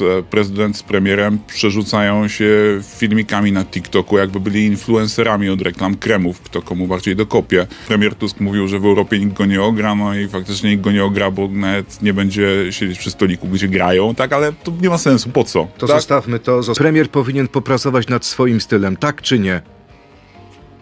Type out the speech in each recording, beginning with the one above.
e, prezydent z premierem przerzucają się filmikami na TikToku, jakby byli influencerami od reklam kremów, kto komu bardziej dokopie. Premier Tusk mówił, że w Europie nikt go nie ogra, no i faktycznie nikt go nie ogra, bo nawet nie będzie siedzieć przy stoliku, gdzie grają, tak, ale to nie ma sensu, po co? To tak? zostawmy to. Premier powinien popracować nad swoim stylem, tak czy nie?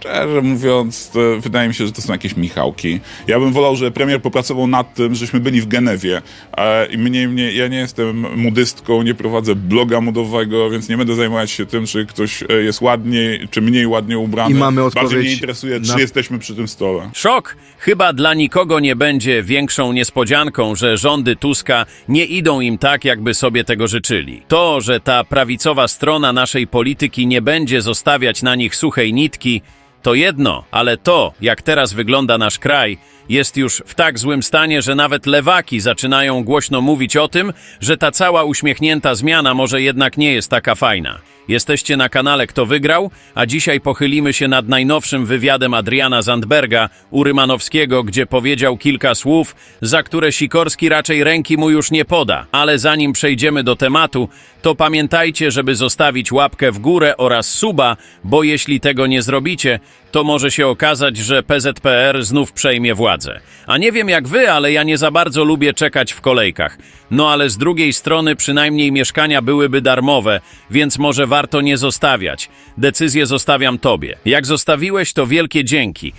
Szczerze mówiąc, to wydaje mi się, że to są jakieś Michałki. Ja bym wolał, żeby premier popracował nad tym, żeśmy byli w Genewie. E, I mniej, mnie, ja nie jestem modystką, nie prowadzę bloga modowego, więc nie będę zajmować się tym, czy ktoś e, jest ładniej, czy mniej ładnie ubrany. I mamy Bardziej odpowiedź mnie interesuje, czy na- jesteśmy przy tym stole. Szok! Chyba dla nikogo nie będzie większą niespodzianką, że rządy Tuska nie idą im tak, jakby sobie tego życzyli. To, że ta prawicowa strona naszej polityki nie będzie zostawiać na nich suchej nitki, to jedno, ale to, jak teraz wygląda nasz kraj, jest już w tak złym stanie, że nawet lewaki zaczynają głośno mówić o tym, że ta cała uśmiechnięta zmiana może jednak nie jest taka fajna. Jesteście na kanale Kto Wygrał, a dzisiaj pochylimy się nad najnowszym wywiadem Adriana Zandberga u Rymanowskiego, gdzie powiedział kilka słów, za które Sikorski raczej ręki mu już nie poda. Ale zanim przejdziemy do tematu, to pamiętajcie, żeby zostawić łapkę w górę oraz suba, bo jeśli tego nie zrobicie, to może się okazać, że PZPR znów przejmie władzę. A nie wiem jak wy, ale ja nie za bardzo lubię czekać w kolejkach. No ale z drugiej strony przynajmniej mieszkania byłyby darmowe, więc może warto nie zostawiać. Decyzję zostawiam tobie. Jak zostawiłeś, to wielkie dzięki.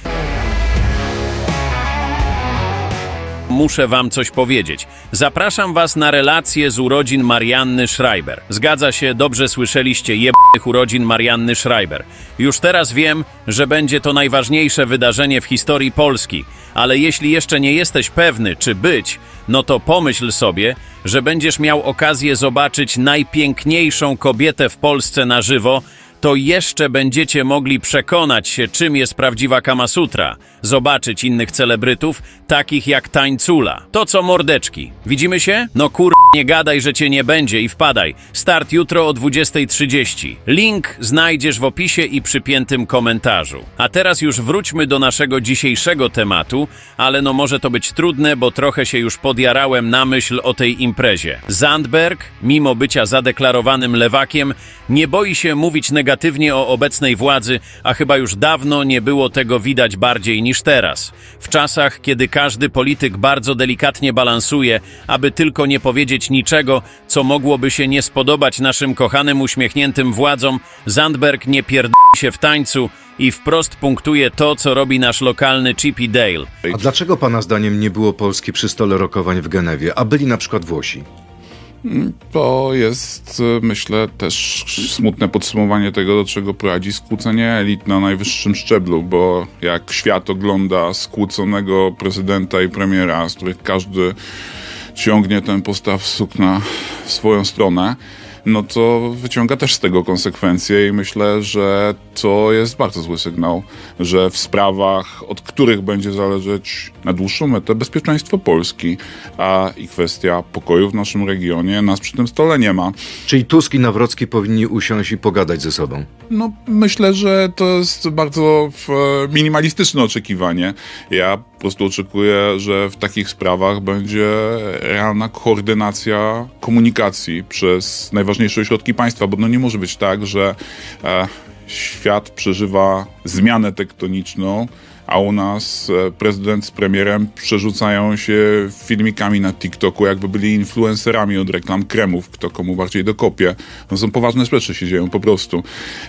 Muszę wam coś powiedzieć. Zapraszam was na relację z urodzin Marianny Schreiber. Zgadza się, dobrze słyszeliście, jebnych urodzin Marianny Schreiber. Już teraz wiem, że będzie to najważniejsze wydarzenie w historii Polski, ale jeśli jeszcze nie jesteś pewny, czy być, no to pomyśl sobie, że będziesz miał okazję zobaczyć najpiękniejszą kobietę w Polsce na żywo, to jeszcze będziecie mogli przekonać się, czym jest prawdziwa Kamasutra, zobaczyć innych celebrytów, takich jak Tańcula. To co mordeczki. Widzimy się? No kur... nie gadaj, że cię nie będzie i wpadaj. Start jutro o 20.30. Link znajdziesz w opisie i przypiętym komentarzu. A teraz już wróćmy do naszego dzisiejszego tematu, ale no może to być trudne, bo trochę się już podjarałem na myśl o tej imprezie. Zandberg, mimo bycia zadeklarowanym lewakiem, nie boi się mówić negatywnie o obecnej władzy, a chyba już dawno nie było tego widać bardziej niż teraz. W czasach, kiedy każdy polityk bardzo delikatnie balansuje, aby tylko nie powiedzieć niczego, co mogłoby się nie spodobać naszym kochanym uśmiechniętym władzom, Zandberg nie pierdoli się w tańcu i wprost punktuje to, co robi nasz lokalny Chippy Dale. A dlaczego pana zdaniem nie było Polski przy stole rokowań w Genewie, a byli na przykład Włosi? To jest, e, myślę, też smutne podsumowanie tego, do czego prowadzi skłócenie elit na najwyższym szczeblu, bo jak świat ogląda skłóconego prezydenta i premiera, z których każdy ciągnie ten postaw sukna w swoją stronę, no to wyciąga też z tego konsekwencje i myślę, że to jest bardzo zły sygnał, że w sprawach, od których będzie zależeć na dłuższą metę bezpieczeństwo Polski, a i kwestia pokoju w naszym regionie, nas przy tym stole nie ma. Czyli Tusk i Nawrocki powinni usiąść i pogadać ze sobą. No, myślę, że to jest bardzo e, minimalistyczne oczekiwanie. Ja po prostu oczekuję, że w takich sprawach będzie realna koordynacja komunikacji przez najważniejsze ośrodki państwa, bo no nie może być tak, że e, świat przeżywa zmianę tektoniczną, a u nas e, prezydent z premierem przerzucają się filmikami na TikToku, jakby byli influencerami od reklam kremów, kto komu bardziej dokopie. No są poważne rzeczy się dzieją po prostu.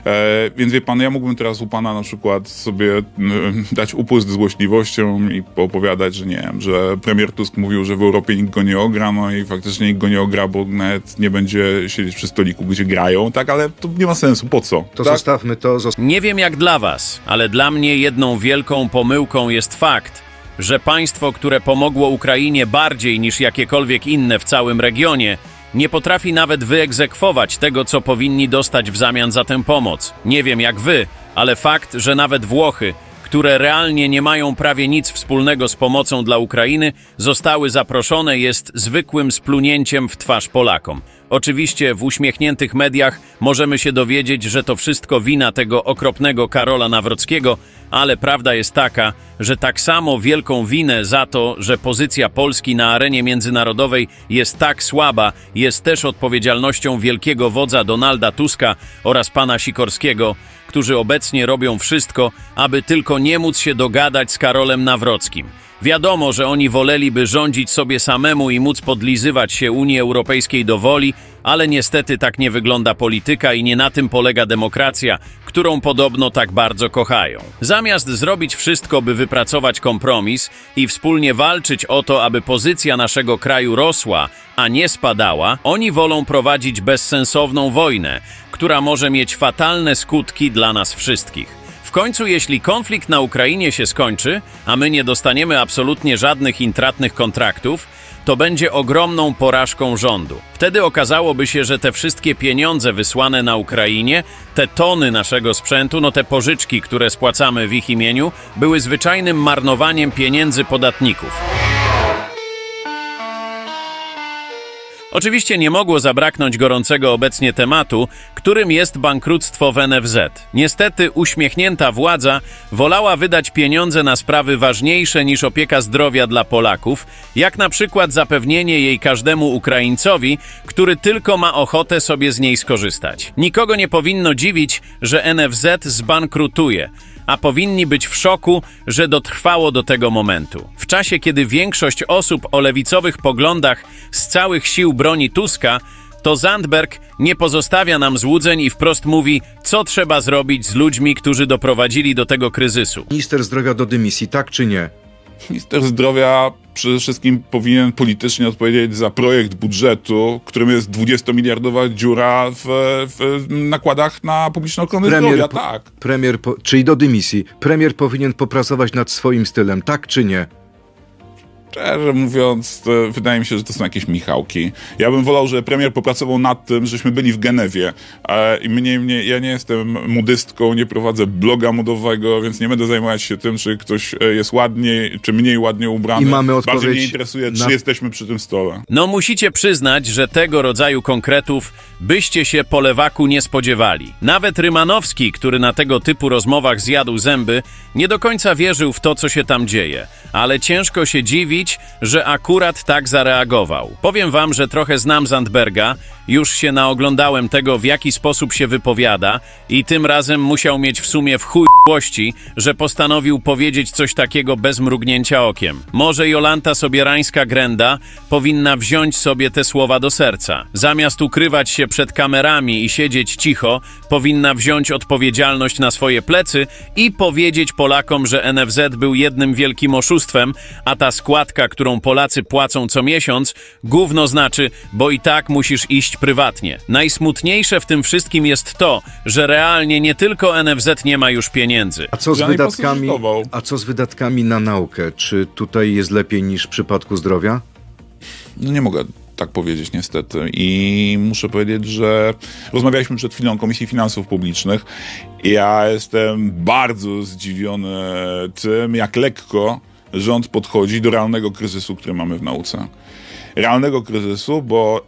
E, więc wie pan, ja mógłbym teraz u pana na przykład sobie mm, dać upust złośliwością i poopowiadać, że nie wiem, że premier Tusk mówił, że w Europie nikt go nie ogra, no i faktycznie nikt go nie ogra, bo nawet nie będzie siedzieć przy stoliku, gdzie grają, tak, ale to nie ma sensu, po co? To tak? zostawmy to. Nie wiem jak dla was, ale dla mnie jedną wielką pomyłką jest fakt, że państwo, które pomogło Ukrainie bardziej niż jakiekolwiek inne w całym regionie, nie potrafi nawet wyegzekwować tego, co powinni dostać w zamian za tę pomoc. Nie wiem jak wy, ale fakt, że nawet Włochy, które realnie nie mają prawie nic wspólnego z pomocą dla Ukrainy, zostały zaproszone, jest zwykłym splunięciem w twarz Polakom. Oczywiście w uśmiechniętych mediach możemy się dowiedzieć, że to wszystko wina tego okropnego Karola Nawrockiego, ale prawda jest taka, że tak samo wielką winę za to, że pozycja Polski na arenie międzynarodowej jest tak słaba, jest też odpowiedzialnością wielkiego wodza Donalda Tuska oraz pana Sikorskiego, którzy obecnie robią wszystko, aby tylko nie móc się dogadać z Karolem Nawrockim. Wiadomo, że oni woleliby rządzić sobie samemu i móc podlizywać się Unii Europejskiej do woli, ale niestety tak nie wygląda polityka i nie na tym polega demokracja, którą podobno tak bardzo kochają. Zamiast zrobić wszystko, by wypracować kompromis i wspólnie walczyć o to, aby pozycja naszego kraju rosła, a nie spadała, oni wolą prowadzić bezsensowną wojnę, która może mieć fatalne skutki dla nas wszystkich. W końcu, jeśli konflikt na Ukrainie się skończy, a my nie dostaniemy absolutnie żadnych intratnych kontraktów, to będzie ogromną porażką rządu. Wtedy okazałoby się, że te wszystkie pieniądze wysłane na Ukrainie, te tony naszego sprzętu, no te pożyczki, które spłacamy w ich imieniu, były zwyczajnym marnowaniem pieniędzy podatników. Oczywiście nie mogło zabraknąć gorącego obecnie tematu, którym jest bankructwo w NFZ. Niestety uśmiechnięta władza wolała wydać pieniądze na sprawy ważniejsze niż opieka zdrowia dla Polaków, jak na przykład zapewnienie jej każdemu Ukraińcowi, który tylko ma ochotę sobie z niej skorzystać. Nikogo nie powinno dziwić, że NFZ zbankrutuje a powinni być w szoku, że dotrwało do tego momentu. W czasie, kiedy większość osób o lewicowych poglądach z całych sił broni Tuska, to Zandberg nie pozostawia nam złudzeń i wprost mówi, co trzeba zrobić z ludźmi, którzy doprowadzili do tego kryzysu. Minister zdrowia do dymisji, tak czy nie? Minister zdrowia przede wszystkim powinien politycznie odpowiedzieć za projekt budżetu, którym jest 20-miliardowa dziura w, w nakładach na publiczną ochronę zdrowia. po- Tak. premier po, czyli do dymisji. Premier powinien popracować nad swoim stylem, tak czy nie? Szczerze mówiąc, to wydaje mi się, że to są jakieś Michałki. Ja bym wolał, żeby premier popracował nad tym, żeśmy byli w Genewie. E, I mnie, mnie, ja nie jestem modystką, nie prowadzę bloga modowego, więc nie będę zajmować się tym, czy ktoś e, jest ładniej, czy mniej ładnie ubrany. I mamy Bardziej odpowiedź mnie interesuje, czy na- jesteśmy przy tym stole. No musicie przyznać, że tego rodzaju konkretów byście się po lewaku nie spodziewali. Nawet Rymanowski, który na tego typu rozmowach zjadł zęby, nie do końca wierzył w to, co się tam dzieje. Ale ciężko się że akurat tak zareagował. Powiem wam, że trochę znam Zandberga, już się naoglądałem tego, w jaki sposób się wypowiada i tym razem musiał mieć w sumie w chuj że postanowił powiedzieć coś takiego bez mrugnięcia okiem. Może Jolanta Sobierańska-Grenda powinna wziąć sobie te słowa do serca. Zamiast ukrywać się przed kamerami i siedzieć cicho, powinna wziąć odpowiedzialność na swoje plecy i powiedzieć Polakom, że NFZ był jednym wielkim oszustwem, a ta składka, którą Polacy płacą co miesiąc, gówno znaczy, bo i tak musisz iść prywatnie. Najsmutniejsze w tym wszystkim jest to, że realnie nie tylko NFZ nie ma już pieniędzy. A co z wydatkami? A co z wydatkami na naukę? Czy tutaj jest lepiej niż w przypadku zdrowia? No nie mogę tak powiedzieć niestety i muszę powiedzieć, że rozmawialiśmy przed chwilą o Komisji Finansów Publicznych ja jestem bardzo zdziwiony tym, jak lekko rząd podchodzi do realnego kryzysu, który mamy w nauce. Realnego kryzysu, bo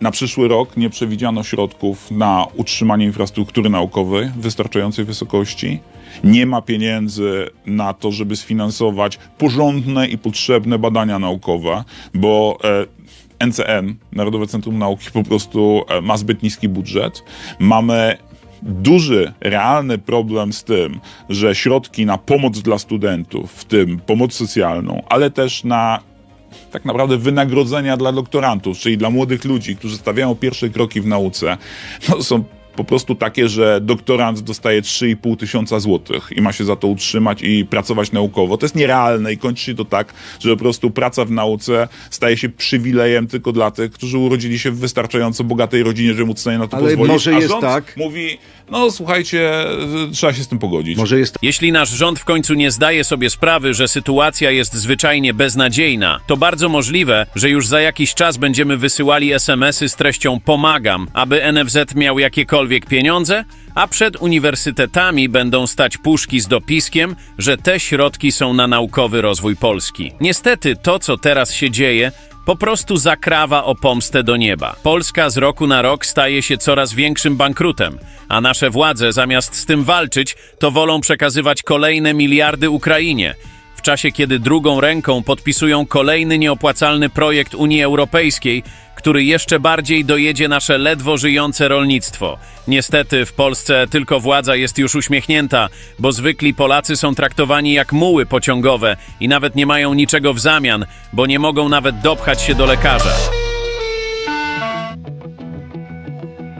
na przyszły rok nie przewidziano środków na utrzymanie infrastruktury naukowej wystarczającej wysokości. Nie ma pieniędzy na to, żeby sfinansować porządne i potrzebne badania naukowe, bo e, NCN, Narodowe Centrum Nauki, po prostu e, ma zbyt niski budżet. Mamy duży, realny problem z tym, że środki na pomoc dla studentów, w tym pomoc socjalną, ale też na tak naprawdę wynagrodzenia dla doktorantów, czyli dla młodych ludzi, którzy stawiają pierwsze kroki w nauce, no, są po prostu takie, że doktorant dostaje 3,5 tysiąca złotych i ma się za to utrzymać i pracować naukowo. To jest nierealne i kończy się to tak, że po prostu praca w nauce staje się przywilejem tylko dla tych, którzy urodzili się w wystarczająco bogatej rodzinie, żeby móc sobie na to Ale pozwolić. może A jest rząd tak- mówi, no słuchajcie, trzeba się z tym pogodzić. Może jest Jeśli nasz rząd w końcu nie zdaje sobie sprawy, że sytuacja jest zwyczajnie beznadziejna, to bardzo możliwe, że już za jakiś czas będziemy wysyłali SMS-y z treścią pomagam, aby NFZ miał jakiekolwiek pieniądze, a przed uniwersytetami będą stać puszki z dopiskiem, że te środki są na naukowy rozwój Polski. Niestety to, co teraz się dzieje, po prostu zakrawa o pomstę do nieba. Polska z roku na rok staje się coraz większym bankrutem, a nasze władze zamiast z tym walczyć, to wolą przekazywać kolejne miliardy Ukrainie. Czasie, kiedy drugą ręką podpisują kolejny nieopłacalny projekt Unii Europejskiej, który jeszcze bardziej dojedzie nasze ledwo żyjące rolnictwo. Niestety w Polsce tylko władza jest już uśmiechnięta, bo zwykli Polacy są traktowani jak muły pociągowe i nawet nie mają niczego w zamian, bo nie mogą nawet dopchać się do lekarza.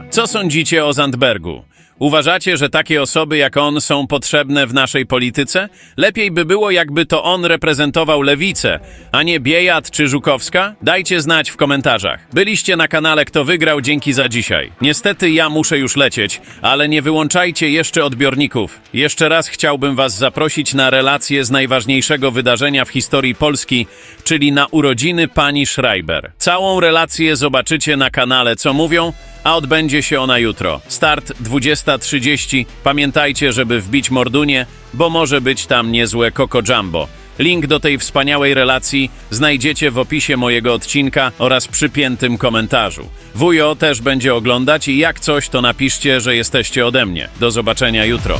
Co sądzicie o Zandbergu? Uważacie, że takie osoby jak on są potrzebne w naszej polityce? Lepiej by było, jakby to on reprezentował lewicę, a nie Biejat czy Żukowska? Dajcie znać w komentarzach. Byliście na kanale Kto Wygrał, dzięki za dzisiaj. Niestety ja muszę już lecieć, ale nie wyłączajcie jeszcze odbiorników. Jeszcze raz chciałbym Was zaprosić na relację z najważniejszego wydarzenia w historii Polski, czyli na urodziny pani Schreiber. Całą relację zobaczycie na kanale Co Mówią, a odbędzie się ona jutro. Start 20.30. Pamiętajcie, żeby wbić Mordunie, bo może być tam niezłe Coco Jumbo. Link do tej wspaniałej relacji znajdziecie w opisie mojego odcinka oraz przypiętym komentarzu. Wujo też będzie oglądać i jak coś to napiszcie, że jesteście ode mnie. Do zobaczenia jutro.